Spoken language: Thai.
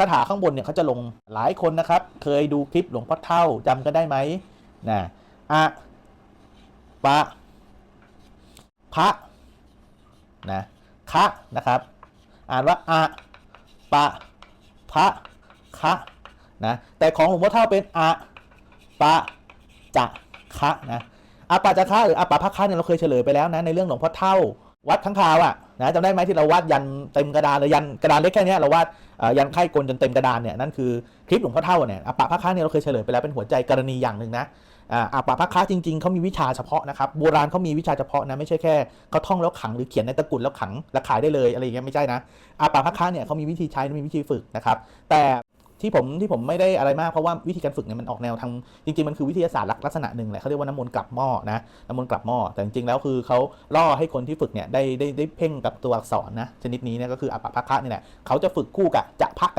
คาถาข้างบนเนี่ยเขาจะลงหลายคนนะครับ เคยดูคลิปหลวงพ่อเท่าจำกันได้ไหมนะอะปะพระนะคะนะครับ อ่านว่าอะปะพระคะนะแต่ของหลวงพ่อเท่าเป็นอะปะจะคะนะอะปะจะคะหรืออะปะพระคะเนี่ยเราเคยเฉลยไปแล้วนะในเรื่องหลวงพ่อเท่า วัดทั้งคาวอะนะจำได้ไหมที่เราวาดยันเต็มกระดานเลยยันกระดานเล็กแค่เนี้ยเราวาดยันไข่กลจนเต็มกระดานเนี่ยนั่นคือคลิปหลวงพ่อเท่าเนี่ยอปะพระคะเนี่ยเราเคยเฉลยไปแล้วเป็นหัวใจกรณีอย่างหนึ่งนะอาปะพระคะจริงๆเขามีวิชาเฉพาะนะครับโบราณเขามีวิชาเฉพาะนะไม่ใช่แค่เขาท่องแล้วขังหรือเขียนในตะกุดแล้วขังแล้วขายได้เลยอะไรอย่างเงี้ยไม่ใช่นะอาปะพระคะเนี่ยเขามีวิธีใช้มีวิธีฝึกนะครับแต่ ที่ผมที่ผมไม่ได้อะไรมากเพราะว่าวิธีการฝึกเนี่ยมันออกแนวทางจริงๆมันคือวิทยาศาสตร์ลักษณะหนึ่งแหละเขาเรียกว่าน้ำมนต์กลับหม้อนะน้ำมนต์กลับหม้อแต่จริงๆแล้วคือเขาล่อให้คนที่ฝึกเนี่ยได้ได้ได้เพ่งกับตัวอักษรนะชนิดนี้เนี่ยก็คืออาปะพะคะนี่แหละเขาจะฝึกคู่กับจะพักกับ